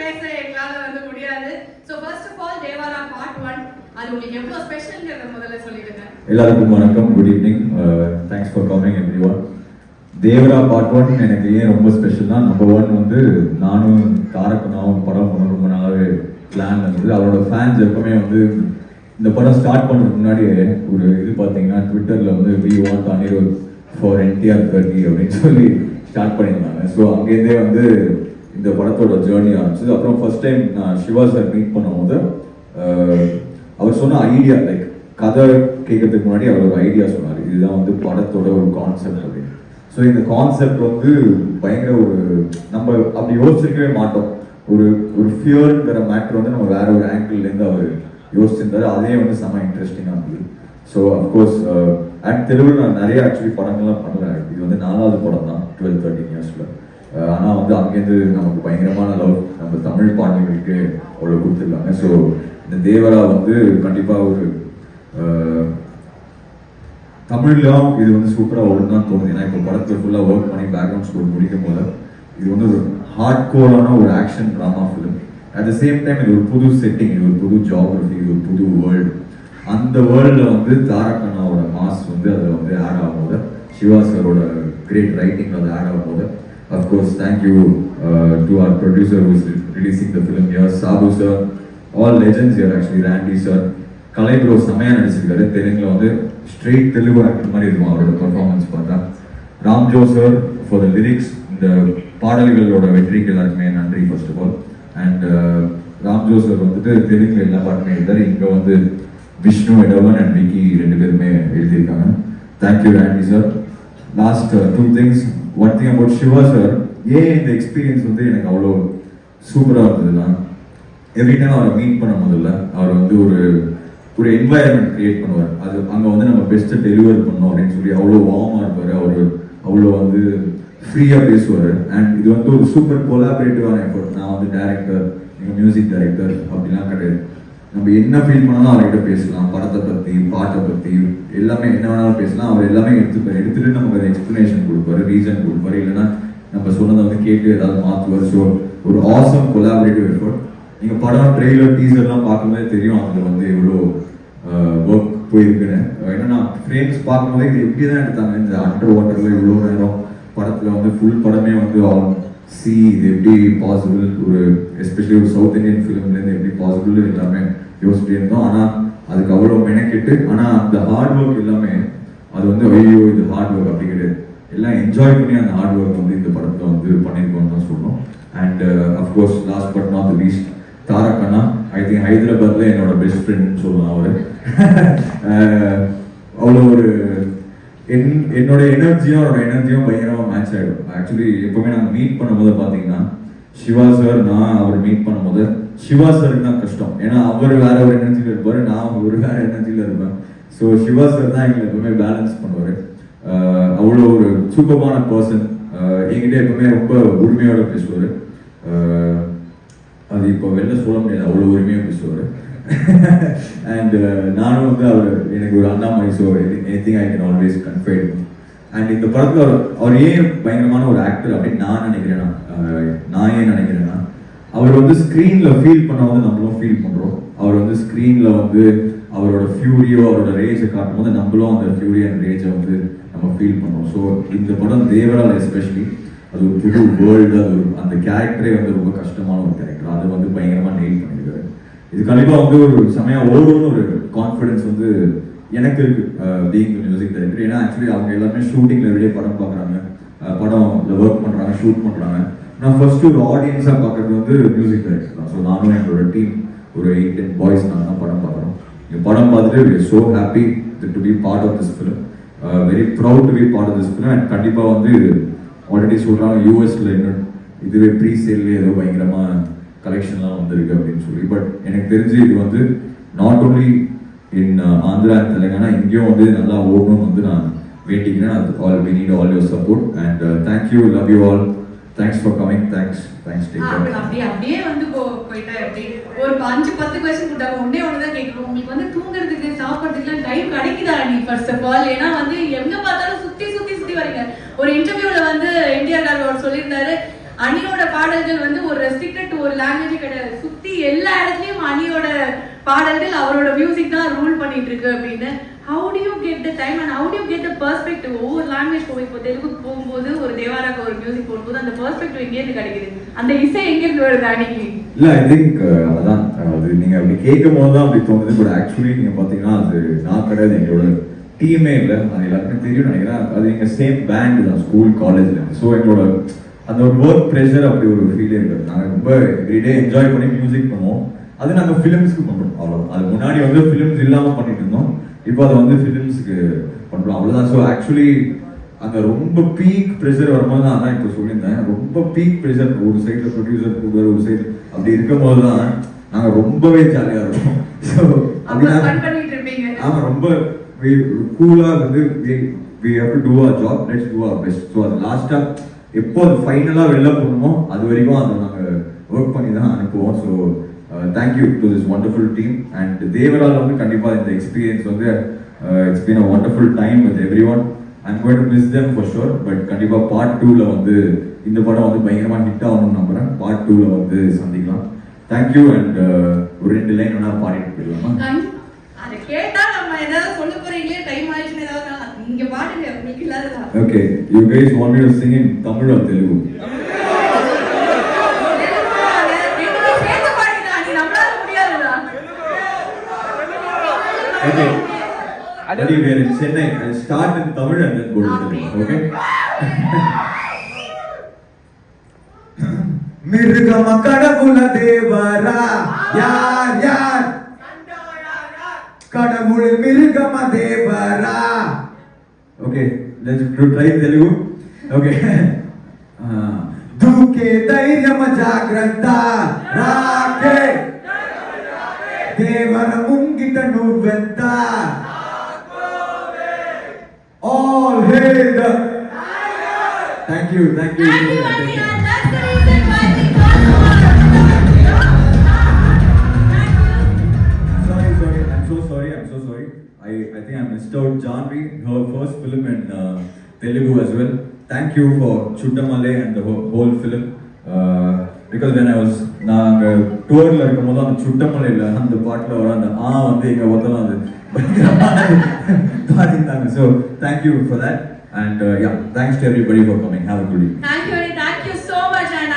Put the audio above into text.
பேச எங்களால் வந்து முடியாது. So first of all Devara part one அது உங்களுக்கு எவ்வளோ ஸ்பெஷல்ங்கிறத முதல்ல சொல்லிடுங்க. எல்லாருக்கும் வணக்கம். Good evening thanks for coming everyone Devara part one எனக்கு ஏன் ரொம்ப ஸ்பெஷல்னா நம்பர் ஒன் வந்து நானும் தாரக்குனாவும் படம் பண்ண ரொம்ப நாளாகவே பிளான் இருந்தது அவரோட ஃபேன்ஸ் எப்பவுமே வந்து இந்த படம் ஸ்டார்ட் பண்ணுறதுக்கு முன்னாடியே ஒரு இது பார்த்தீங்கன்னா ட்விட்டரில் வந்து we want Anirudh for NTR கர்கி அப்படின்னு சொல்லி ஸ்டார்ட் பண்ணியிருந்தாங்க. ஸோ அங்கேருந்தே வந்து இந்த படத்தோட ஜேர்னி ஆரம்பிச்சது. அப்புறம் ஃபர்ஸ்ட் டைம் நான் சிவா சார் மீட் பண்ணும்போது அவர் சொன்ன ஐடியா லைக் கதை கேட்கறதுக்கு முன்னாடி அவர் ஒரு ஐடியா சொன்னார். இதுதான் வந்து படத்தோட ஒரு கான்செப்ட் அப்படின்னு. ஸோ இந்த கான்செப்ட் வந்து பயங்கர ஒரு நம்ம அப்படி யோசிச்சிருக்கவே மாட்டோம். ஒரு ஒரு ஃபியர்ங்கிற மேட்ரு வந்து நம்ம வேற ஒரு ஆங்கிள்லேருந்து அவர் யோசிச்சிருந்தாரு. அதே வந்து செம்ம இன்ட்ரெஸ்டிங்காக இருந்தது. ஸோ அஃப்கோர்ஸ் அண்ட் தெலுங்கு நான் நிறைய ஆக்சுவலி படங்கள்லாம் பண்ணல. இது வந்து நாலாவது படம் தான் டுவெல் தேர்ட்டின் இயர்ஸில் ஆனால் வந்து அங்கேருந்து நமக்கு பயங்கரமான லவ் நம்ம தமிழ் பாடல்களுக்கு அவ்வளோ கொடுத்துருக்காங்க. ஸோ இந்த தேவரா வந்து கண்டிப்பாக ஒரு தமிழ்லாம் இது வந்து சூப்பராக ஓடுன்னு தோணுது. ஏன்னா இப்போ படத்தில் ஃபுல்லாக ஒர்க் பண்ணி பேக்ரவுண்ட் ஸ்கோர் முடிக்கும் போது இது வந்து ஒரு ஹார்ட் கோரான ஒரு action drama film at the same time இது ஒரு புது செட்டிங் இது ஒரு புது ஜாகிரபி இது ஒரு புது வேர்ல்டு அந்த வேர்ல்டில் வந்து தாரக்கண்ணாவோட மாஸ் வந்து அதில் வந்து ஆட் ஆகும்போது சிவா சரோட கிரேட் ரைட்டிங் அது ஆட் ஆகும்போது of course thank you to our producer who's releasing the film here, Sabu sir all legends here actually Randy sir Kalai bro செம்மையா நடிச்சிருக்காரு. தெலுங்கில் வந்து ஸ்ட்ரெயிட் தெலுங்கு ஆக்டர் மாதிரி இருக்கும் அவரோட பர்ஃபார்மன்ஸ் பார்த்தா. Ramjo sir for the lyrics இந்த பாடல்களோட வெற்றிக்கு எல்லாருக்குமே நன்றி first of all and Ramjo sir வந்துட்டு தெலுங்கில் எல்லா பாட்டுமே எழுதாரு இங்கே வந்து விஷ்ணு எடவன் அண்ட் விக்கி ரெண்டு பேருமே எழுதியிருக்காங்க. Thank you Randy sir last two things one thing about Siva sir ஏன் இந்த எக்ஸ்பீரியன்ஸ் வந்து எனக்கு அவ்வளோ சூப்பராக இருந்ததுன்னா எவ்ரி டைம் அவரை மீட் பண்ண முதல்ல அவர் வந்து ஒரு ஒரு என்வாயர்மெண்ட் கிரியேட் பண்ணுவார். அது அங்கே வந்து நம்ம பெஸ்ட்டை டெலிவர் பண்ணோம் அப்படின்னு சொல்லி அவ்வளோ வார்மாக இருப்பார். அவர் அவ்வளோ வந்து ஃப்ரீயாக பேசுவார். அண்ட் இது வந்து ஒரு சூப்பர் கொலாபரேட்டிவான எஃபர்ட் நான் வந்து டேரக்டர் நீங்கள் மியூசிக் டைரக்டர் அப்படிலாம் கிடையாது. நம்ம என்ன ஃபீல் பண்ணாலும் அவர்கிட்ட பேசலாம். படத்தை பற்றி பாட்டை பற்றி எல்லாமே என்ன வேணாலும் பேசலாம். அவர் எல்லாமே எடுத்துப்பார் எடுத்துகிட்டு நமக்கு ஒரு எக்ஸ்ப்ளனேஷன் கொடுப்பாரு ரீசன் கொடுப்பாரு. இல்லைன்னா நம்ம சொன்னதை வந்து கேட்டு ஏதாவது மாற்றுவார் ஸோ ஒரு ஆசம் கொலாபரேட்டிவ் எஃபர்ட் நீங்கள் படம் ட்ரெய்லர் டீசர்லாம் பார்க்கும்போதே தெரியும் அதில் வந்து எவ்வளோ ஒர்க் போயிருக்குன்னு. நான் ஃப்ரேம்ஸ் பார்க்கும்போதே இது எப்படி தான் எடுத்தாங்க இந்த அண்டர் வாட்டரில் இவ்வளோ நேரம் படத்தில் வந்து ஃபுல் படமே வந்து சி இது எப்படி பாசிபிள் ஒரு எஸ்பெஷலி ஒரு சவுத் இந்தியன் ஃபிலிம்லேருந்து எப்படி பாசிபிள் எல்லாமே யோசிச்சுட்டு இருந்தோம். ஆனால் அதுக்கு அவ்வளோ மெனக்கெட்டு ஆனால் அந்த ஹார்ட் ஒர்க் எல்லாமே அது வந்து ஐயோ இது ஹார்ட் ஒர்க் அப்படி கிடையாது. எல்லாம் என்ஜாய் பண்ணி அந்த ஹார்ட் ஒர்க் வந்து இந்த படத்தில் வந்து பண்ணியிருக்கோம்னு தான் சொல்லணும். And of course last but not least Tarak Anna I think ஹைதராபாத்தில் என்னோட பெஸ்ட் ஃப்ரெண்ட்னு சொல்லலாம் அவர். Uh, அவ்வளோ ஒரு என் என்னோட எனர்ஜியும் அவரோட எனர்ஜியும் பயங்கரமாக மேட்ச் ஆகிடும் ஆக்சுவலி எப்பவுமே நாங்கள் மீட் பண்ணும்போது பார்த்தீங்கன்னா சிவா சார் நான் அவர் மீட் பண்ணும்போது சிவா சாருக்கு தான் கஷ்டம். ஏன்னா அவர் வேற ஒரு எனர்ஜியில் இருப்பார் நான் ஒரு வேற எனர்ஜியில் இருப்பேன். ஸோ சிவா சார் தான் எங்களை எப்பவுமே பேலன்ஸ் பண்ணுவார். அவ்வளோ ஒரு சூப்பமான பர்சன் என்கிட்ட எப்பவுமே ரொம்ப உரிமையோட பேசுவார். அது இப்போ வெளில சொல்ல முடியாது அவ்வளோ உரிமையாக பேசுவார். அண்ட் uh, நானும் வந்து அவர் எனக்கு ஒரு அண்ணா மாதிரி so anything I can always confide and இந்த படத்தில் அவர் அவர் ஏன் பயங்கரமான ஒரு ஆக்டர் அப்படின்னு நான் நினைக்கிறேன்னா நான். ஏன் நினைக்கிறேன்னா அவர் வந்து ஸ்க்ரீனில் ஃபீல் பண்ண வந்து நம்மளும் ஃபீல் பண்ணுறோம் அவர் வந்து ஸ்க்ரீனில் வந்து அவரோட ஃபியூரியோ அவரோட ரேஜை காட்டும் போது நம்மளும் அந்த ஃபியூரி அண்ட் ரேஜை வந்து நம்ம ஃபீல் பண்ணுறோம் ஸோ இந்த படம் தேவரால் எஸ்பெஷலி அது ஒரு புது வேர்ல்டு அது ஒரு அந்த கேரக்டரே வந்து ரொம்ப கஷ்டமான ஒரு கேரக்டர் அது வந்து பயங்கரமாக நெயில் பண்ணியிருக்காரு இது கண்டிப்பாக வந்து ஒரு செமையாக ஓடும்னு ஒரு கான்ஃபிடன்ஸ் வந்து எனக்கு இருக்கு. பீங் மியூசிக் டைரக்டர் ஏன்னா ஆக்சுவலி அவங்க எல்லாமே ஷூட்டிங்கில் வெளியே படம் பார்க்குறாங்க. படம் ஒர்க் பண்ணுறாங்க ஷூட் பண்ணுறாங்க நான் ஃபர்ஸ்ட் ஒரு ஆடியன்ஸாக பார்க்குறது வந்து மியூசிக் டைரக்டர் தான். ஸோ நானும் என்னோட டீம் ஒரு எயிட் டென் பாய்ஸ் நாங்கள் தான் படம் பார்க்குறோம். என் படம் பார்த்துட்டு so happy to be part of this film very proud to be part of this film and கண்டிப்பாக வந்து ஆல்ரெடி சொல்கிறாங்க யூஎஸில் இன்னும் இதுவே ப்ரீ சேல்லே ஏதோ பயங்கரமாக கலெக்ஷன்லாம் வந்திருக்கு அப்படின்னு சொல்லி. பட் எனக்கு தெரிஞ்சு இது வந்து not only in Andhra and Telangana இங்கேயும் வந்து நல்லா ஓடணும்னு வந்து நான் வேண்டிக்கிறேன். அது all we need all your support and thank you love you all thanks for coming thanks thanks take care அப்படியே அப்படியே வந்து போ- போயிட்டா எப்படி? ஒரு அஞ்சு பத்து கொஸ்டின் கொடுத்தாங்க. ஒன்னே ஒன்று தான் கேட்கணும். உங்களுக்கு வந்து தூங்குறதுக்கு சாப்பிட்றதுக்குலாம் டைம் கிடைக்குதா நீ ஃபர்ஸ்ட் ஆஃப் ஆல் ஏன்னா வந்து எங்க பார்த்தாலும் சுத்தி சுத்தி சுத்தி வரீங்க ஒரு இன்டர்வியூல வந்து என்டிஆர் கார் அவர் சொல்லியிருந்தாரு அணியோட பாடல்கள் வந்து ஒரு ரெஸ்ட்ரிக்டட் ஒரு லாங்குவேஜ் கிடையாது. சுத்தி எல்லா இடத்துலயும் அணியோட பாடல்கள் அவரோட மியூசிக் தான் ரூல் பண்ணிட்டு இருக்கு அப்படின்னு. How do you get the time and how do you get the perspective ஒவ்வொரு லாங்குவேஜ் போய் இப்போ தெலுங்கு போகும்போது ஒரு தேவாராக்கு ஒரு மியூசிக் போகும்போது அந்த பெர்ஸ்பெக்டிவ் எங்கேருந்து கிடைக்குது? அந்த இசை எங்கேருந்து வருது அன்னைக்கு? இல்ல ஐ திங்க் அதான் அது நீங்க அப்படி கேட்கும் போது தான் அப்படி தோணுது. பட் ஆக்சுவலி நீங்க பாத்தீங்கன்னா அது நான் கிடையாது. எங்களோட டீமே இல்லை. அது எல்லாருக்கும் தெரியும் நினைக்கிறேன். அது எங்க சேம் பேண்ட் தான் ஸ்கூல் காலேஜ்ல ஸோ எங்களோட அந்த ஒரு ஒர்க் ப்ரெஷர் அப்படி ஒரு ஃபீல் இருக்குது நாங்கள் ரொம்ப எவ்ரிடே என்ஜாய் பண்ணி மியூசிக் பண்ணுவோம். அது நாங்கள் ஃபிலிம்ஸ்க்கு பண்றோம். அவ்வளோ அது முன்னாடி வந்து ஃபிலிம்ஸ் இல்லாமல் பண்ணிட்டு இருந்தோம். இப்போ அதை வந்து ஃபிலிம்ஸ்க்கு பண்றோம். அவ்வளோதான் ஸோ ஆக்சுவலி அந்த ரொம்ப பீக் ப்ரெஷர் வரும்போது தான் அதான் இப்போ சொல்லியிருந்தேன். ரொம்ப பீக் ப்ரெஷர் ஒரு சைடில் ப்ரொடியூசர் கூடுதல் ஒரு சைடு அப்படி இருக்கும்போது தான் நாங்கள் ரொம்பவே ஜாலியாக இருப்போம். ஸோ அப்ப ஃபன் பண்ணிட்டு இருப்பீங்க. ஆமா ரொம்ப கூலா வந்து we have to do our job. Let's do our best. So அது லாஸ்டா எப்போ அது ஃபைனலாக வெளில போகணுமோ அது வரைக்கும் அதை நாங்கள் ஒர்க் பண்ணி தான் அனுப்புவோம். So thank you to this wonderful team and தேவரால் வந்து கண்டிப்பாக இந்த எக்ஸ்பீரியன்ஸ் வந்து it's been a wonderful time with everyone I'm going to miss them for sure but கண்டிப்பாக பார்ட் டூவில் வந்து இந்த படம் வந்து பயங்கரமாக ஹிட் ஆகணும்னு நம்புறேன். பார்ட் டூவில் வந்து சந்திக்கலாம். தேங்க்யூ அண்ட் uh, ஒரு ரெண்டு லைன் வேணா பாடிட்டு போயிடலாமா? அதை நம்ம ஏதாவது சொல்ல போறீங்களே டைம் ஆயிடுச்சுன்னு ஏதாவது நான் நீங்க பாடுங்க உங்களுக்கு இல்லாததா Okay, you guys want me to sing in Tamil or Telugu? ரெண்டுமே சேர்த்து பாடுங்க நீ நம்மளால முடியாதுடா Okay. Ready, we are in Chennai. I'll start in Tamil and then go to Telugu. Okay? மிருகம கடவுள தேவரா யார் யார் கடவுள் மிருகம Devara okay try Telugu okay దూకే ధైర్యమ జాగ్రత్త. రాకే. దేవర ముంగిట నువ్వెంత? All hail the thank you thank you Telugu as well. Thank you for Chuttamale and the whole, whole film. Uh, because when I was நாங்கள் டூரில் இருக்கும் போது அந்த சுட்டமலையில் அந்த பாட்டில் வர அந்த ஆ வந்து எங்கள் ஒத்தலாம் அது பாடிருந்தாங்க so thank you for that and yeah thanks to everybody for coming have good Thank